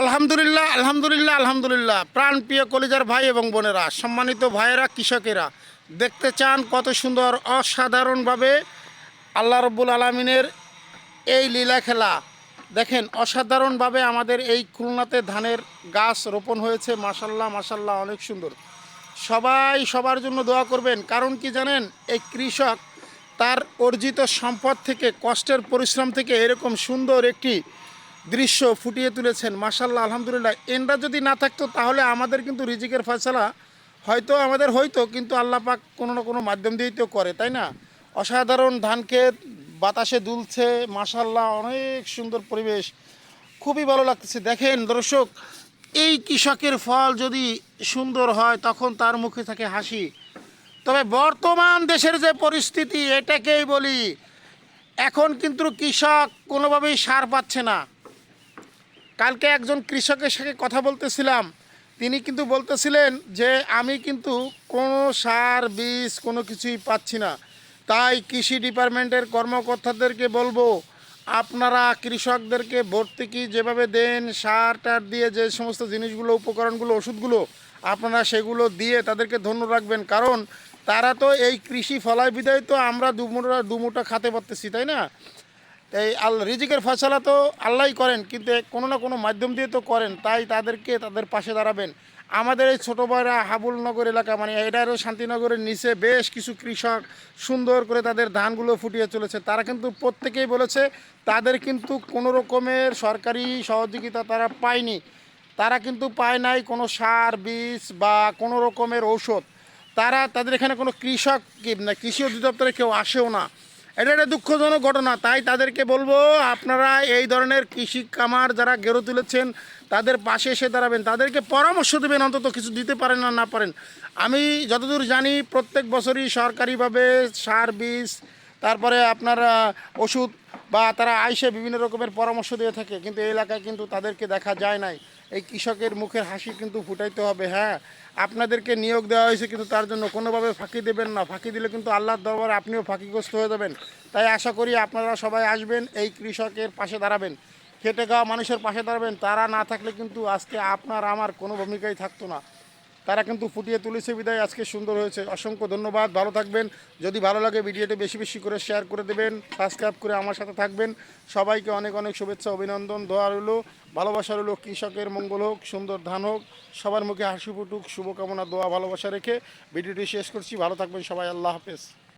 আলহামদুলিল্লাহ আলহামদুলিল্লাহ আলহামদুলিল্লাহ। প্রাণ প্রিয় কলিজার ভাই এবং বোনেরা, সম্মানিত ভাইয়েরা, কৃষকেরা, দেখতে চান কত সুন্দর, অসাধারণভাবে আল্লাহ রব্বুল আলমিনের এই লীলা খেলা। দেখেন, অসাধারণভাবে আমাদের এই খুলনাতে ধানের গাছ রোপণ হয়েছে। মাসাল্লাহ মাসাল্লাহ অনেক সুন্দর। সবাই সবার জন্য দোয়া করবেন। কারণ কি জানেন, এই কৃষক তার অর্জিত সম্পদ থেকে, কষ্টের পরিশ্রম থেকে এরকম সুন্দর একটি দৃশ্য ফুটিয়ে তুলেছেন। মাসাল্লাহ আলহামদুলিল্লাহ। এনরা যদি না থাকতো, তাহলে আমাদের কিন্তু রিজিকের ফয়সালা হয়তো আমাদের হয়তো কিন্তু আল্লাহ পাক কোনো না কোনো মাধ্যম দিয়েই তো করে, তাই না? অসাধারণ ধান ক্ষেত, বাতাসে দুলছে মাসাল্লাহ অনেক সুন্দর পরিবেশ। খুবই ভালো লাগতেছে। দেখেন দর্শক, এই কৃষকের ফল যদি সুন্দর হয়, তখন তার মুখে থাকে হাসি। তবে বর্তমান দেশের যে পরিস্থিতি, এটাকেই বলি, এখন কিন্তু কৃষক কোনোভাবেই সার পাচ্ছে না। কালকে একজন কৃষকের সাথে কথা বলতেছিলাম। তিনি কিন্তু বলতেছিলেন যে, আমি কিন্তু কোনো সার, বীজ, কোনো কিছুই পাচ্ছি না। তাই কৃষি ডিপার্টমেন্টের কর্মকর্তাদেরকে বলব, আপনারা কৃষকদেরকে ভর্তুকি যেভাবে দেন, সার টার দিয়ে যে সমস্ত জিনিসগুলো, উপকরণগুলো, ওষুধগুলো, আপনারা সেগুলো দিয়ে তাদেরকে ধন্য রাখবেন। কারণ তারা তো এই কৃষি ফলায় বিদায় তো আমরা দুমুটা দুমুটা খাতে পারতেছি, তাই না? এই আল রিজিকের ফসলা তো আল্লাহই করেন, কিন্তু কোনো না কোনো মাধ্যম দিয়ে তো করেন, তাই তাদেরকে তাদের পাশে দাঁড়াবেন। আমাদের এই ছোটো ভাইরা হাবুলনগর এলাকা মানে এটারও শান্তিনগরের নিচে বেশ কিছু কৃষক সুন্দর করে তাদের ধানগুলো ফুটিয়ে চলেছে, তারা কিন্তু প্রত্যেকেই বলেছে তাদের কিন্তু কোনো রকমের সরকারি সহযোগিতা তারা পায়নি। তারা কিন্তু পায় নাই কোনো সার, বীজ বা কোনো রকমের ঔষধ। তারা, তাদের এখানে কোনো কৃষক কৃষি অধিদপ্তরে কেউ আসেও না। এটা একটা দুঃখজনক ঘটনা। তাই তাদেরকে বলব, আপনারা এই ধরনের কৃষি কামার যারা গেরো তুলেছেন, তাদের পাশে এসে দাঁড়াবেন। তাদেরকে পরামর্শ দেবেন, অন্তত কিছু দিতে পারেন না না পারেন। আমি যতদূর জানি, প্রত্যেক বছরই সরকারিভাবে সার বীজ, তারপরে আপনার ওষুধ বা তারা আইসে বিভিন্ন রকমের পরামর্শ দিয়ে থাকে। কিন্তু এই এলাকায় কিন্তু তাদেরকে দেখা যায় নাই। এই কৃষকের মুখের হাসি কিন্তু ফুটাইতে হবে হ্যাঁ? আপনাদেরকে নিয়োগ দেওয়া হয়েছে কিন্তু তার জন্য কোনোভাবে ফাঁকি দেবেন না। ফাঁকি দিলে কিন্তু আল্লাহর দরবারে আপনিও ফাঁকিগ্রস্ত হয়ে যাবেন। তাই আশা করি আপনারা সবাই আসবেন, এই কৃষকের পাশে দাঁড়াবেন, খেটে খাওয়া মানুষের পাশে দাঁড়াবেন। তারা না থাকলে কিন্তু আজকে আপনার, আমার কোনো ভূমিকাই থাকতো না। তারা কিন্তু ফুটিয়ে তুলেছে। বিদায় আজকে সুন্দর হয়েছে। অসংখ্য ধন্যবাদ। ভালো থাকবেন। যদি ভালো লাগে ভিডিওটি বেশি বেশি করে শেয়ার করে দেবেন, সাবস্ক্রাইব করে আমার সাথে থাকবেন। সবাইকে অনেক অনেক শুভেচ্ছা, অভিনন্দন, দোয়া রইল। ভালোবাসা রইল কৃষকের মঙ্গল হোক, সুন্দর ধান হোক। সবার মুখে হাসি ফুটুক, শুভকামনা, দোয়া, ভালোবাসা রেখে ভিডিওটি শেষ করছি। ভালো থাকবেন সবাই। আল্লাহ হাফেজ।